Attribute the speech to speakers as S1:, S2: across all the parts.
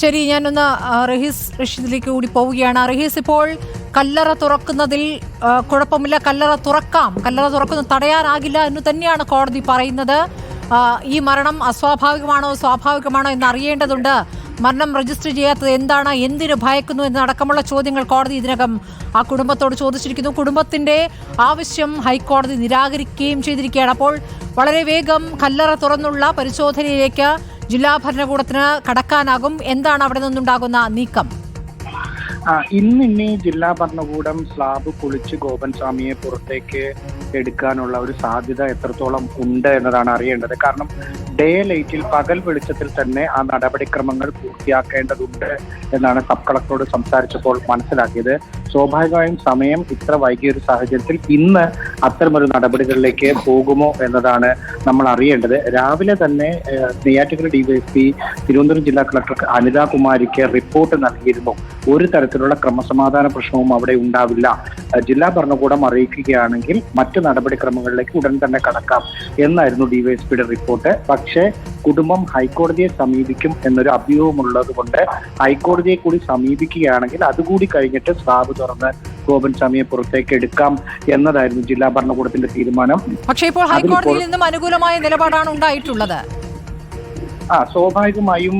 S1: ശരി ഞാനൊന്ന് റഹീസ് റഷീദിലേക്ക് കൂടി പോവുകയാണ്. റഹീസ് ഇപ്പോൾ കല്ലറ തുറക്കുന്നതിൽ കുഴപ്പമില്ല. കല്ലറ തുറക്കാം. കല്ലറ തുറക്കുന്നത് തടയാനാകില്ല എന്ന് തന്നെയാണ് കോടതി പറയുന്നത്. ഈ മരണം അസ്വാഭാവികമാണോ സ്വാഭാവികമാണോ എന്ന് അറിയേണ്ടതുണ്ട് മരണം രജിസ്റ്റർ ചെയ്യാത്തത് എന്താണ് എന്തിനു ഭയക്കുന്നു എന്നടക്കമുള്ള ചോദ്യങ്ങൾ കോടതി ഇതിനകം ആ കുടുംബത്തോട് ചോദിച്ചിരിക്കുന്നു. കുടുംബത്തിന്റെ ആവശ്യം ഹൈക്കോടതി നിരാകരിക്കുകയും ചെയ്തിരിക്കുകയാണ്. അപ്പോൾ വളരെ വേഗം കല്ലറ തുറന്നുള്ള പരിശോധനയിലേക്ക് ജില്ലാ ഭരണകൂടത്തിന് കടക്കാനാകും. എന്താണ് അവിടെ നിന്നുണ്ടാകുന്ന നീക്കം?
S2: ഇന്ന് ഇനി ജില്ലാ ഭരണകൂടം സ്ലാബ് പൊളിച്ച് ഗോപൻ സ്വാമിയെ പുറത്തേക്ക് എടുക്കാനുള്ള ഒരു സാധ്യത എത്രത്തോളം ഉണ്ട് എന്നതാണ് അറിയേണ്ടത്. കാരണം ഡേ ലൈറ്റിൽ പകൽ വെളിച്ചത്തിൽ തന്നെ ആ നടപടിക്രമങ്ങൾ പൂർത്തിയാക്കേണ്ടതുണ്ട് എന്നാണ് സബ് കളക്ടറോട് സംസാരിച്ചപ്പോൾ മനസ്സിലാക്കിയത്. സ്വാഭാവികമായും സമയം ഇത്ര വൈകിയ ഒരു സാഹചര്യത്തിൽ ഇന്ന് അത്തരമൊരു നടപടികളിലേക്ക് പോകുമോ എന്നതാണ് നമ്മൾ അറിയേണ്ടത്. രാവിലെ തന്നെ ഏഹ്, നെയ്യാറ്റിക്കര ഡിവൈഎസ്പി തിരുവനന്തപുരം ജില്ലാ കളക്ടർ അനിതാ കുമാരിക്ക് റിപ്പോർട്ട് നൽകിയിരുന്നു. ഒരു തരത്തിലുള്ള ക്രമസമാധാന പ്രശ്നവും അവിടെ ഉണ്ടാവില്ല. ജില്ലാ ഭരണകൂടം അറിയിക്കുകയാണെങ്കിൽ മറ്റു നടപടിക്രമങ്ങളിലേക്ക് ഉടൻ തന്നെ കടക്കാം എന്നായിരുന്നു ഡിവൈഎസ്പിയുടെ റിപ്പോർട്ട്. പക്ഷേ കുടുംബം ഹൈക്കോടതിയെ സമീപിക്കും എന്നൊരു അഭ്യൂഹമുള്ളത് കൊണ്ട് ഹൈക്കോടതിയെ കൂടി സമീപിക്കുകയാണെങ്കിൽ അതുകൂടി കഴിഞ്ഞിട്ട് സ്ലാബ് തുറന്ന് ഗോപൻ സ്വാമിയെ പുറത്തേക്ക് എടുക്കാം എന്നതായിരുന്നു ജില്ലാ ഭരണകൂടത്തിന്റെ തീരുമാനം.
S1: പക്ഷേ ഇപ്പോൾ ഹൈക്കോടതിയിൽ നിന്നും അനുകൂലമായ നിലപാടാണ് ഉണ്ടായിട്ടുള്ളത്.
S2: ആ സ്വാഭാവികമായും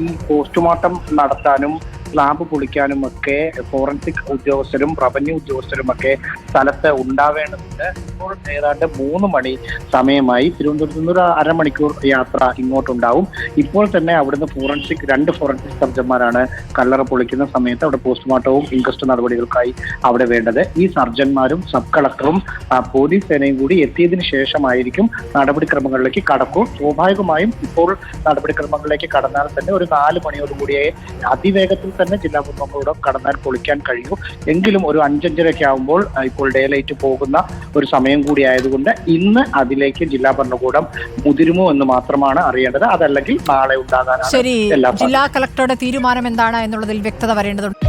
S2: ഈ പോസ്റ്റ്മോർട്ടം നടത്താനും സ്ലാബ് പൊളിക്കാനും ഒക്കെ ഫോറൻസിക് ഉദ്യോഗസ്ഥരും റവന്യൂ ഉദ്യോഗസ്ഥരും ഒക്കെ സ്ഥലത്ത് ഉണ്ടാവേണ്ടതുണ്ട്. ഇപ്പോൾ ഏതാണ്ട് മൂന്ന് മണി സമയമായി തിരുവനന്തപുരത്ത് നിന്ന് ഒരു അരമണിക്കൂർ യാത്ര ഇങ്ങോട്ടുണ്ടാവും. ഇപ്പോൾ തന്നെ അവിടുന്ന് ഫോറൻസിക് രണ്ട് ഫോറൻസിക് സർജന്മാരാണ് കല്ലറ പൊളിക്കുന്ന സമയത്ത് അവിടെ പോസ്റ്റ്മോർട്ടവും ഇൻക്വസ്റ്റ് നടപടികൾക്കായി അവിടെ വേണ്ടത്. ഈ സർജന്മാരും സബ് കളക്ടറും പോലീസ് സേനയും കൂടി എത്തിയതിനു ശേഷമായിരിക്കും നടപടിക്രമങ്ങളിലേക്ക് കടക്കും. സ്വാഭാവികമായും ഇപ്പോൾ നടപടിക്രമങ്ങളിലേക്ക് കടന്നാൽ തന്നെ ഒരു നാല് മണിയോടുകൂടിയേ അതിവേഗത്തിൽ തന്നെ ജില്ലാ ഭരണകൂടം കടന്നാൽ പൊളിക്കാൻ കഴിയൂ. എങ്കിലും ഒരു അഞ്ചഞ്ചരയൊക്കെ ആകുമ്പോൾ ഇപ്പോൾ ഡേ ലൈറ്റ് പോകുന്ന ഒരു സമയം കൂടി ആയതുകൊണ്ട് ഇന്ന് അതിലേക്ക് ജില്ലാ ഭരണകൂടം മുതിരുമോ എന്ന് മാത്രമാണ് അറിയേണ്ടത്. അതല്ലെങ്കിൽ നാളെ ഉണ്ടാകാനാണ്
S1: ശരി. ജില്ലാ കളക്ടറുടെ തീരുമാനം എന്താണ് എന്നുള്ളതിൽ വ്യക്തത വരേണ്ടതുണ്ട്.